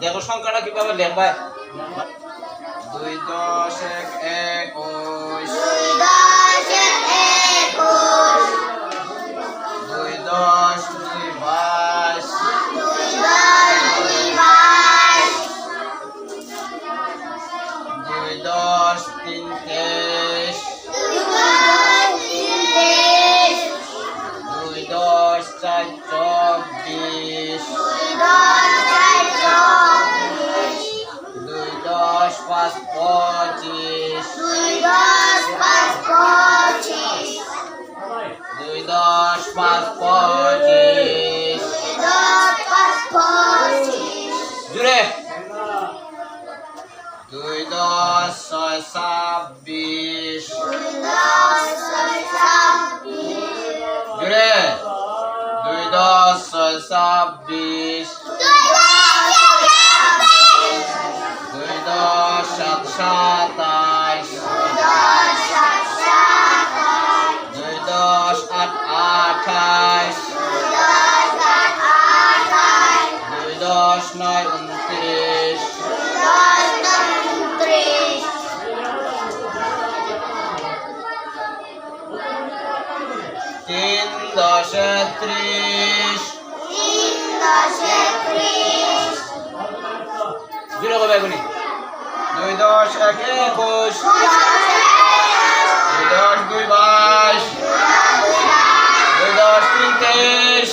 দেখো সংখ্যাটা কীভাবে লেখবা? দুই দশ এক একুশ দশ পাঁচ পঁচিশ দুই দশ, পাঁচ, পঁচিশ। জুড়ে। দুই দশ, ছয় ছাব্বিশ। জুড়ে। দুই দশ, ছয় ছাব্বিশ। সাতাইশ। দুই দশ আট আঠাইশ। দুই দশ নয় উনত্রিশ। তিন দশে ত্রিশ জুড়ে কবে এগুলি দুই দশ, এক একুশ। দুই দশ, দুই বাইশ। দুই দশ, তিন তেইশ।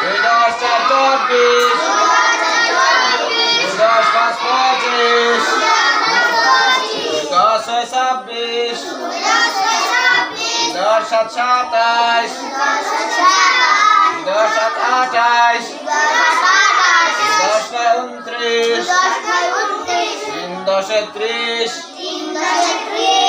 দুই দশ, চার চব্বিশ। দুই দশ, পাঁচ পঁচিশ। দশ, ছয় ছাব্বিশ। দশ, সাত সাতাইশ। 12, 3. 5, 3.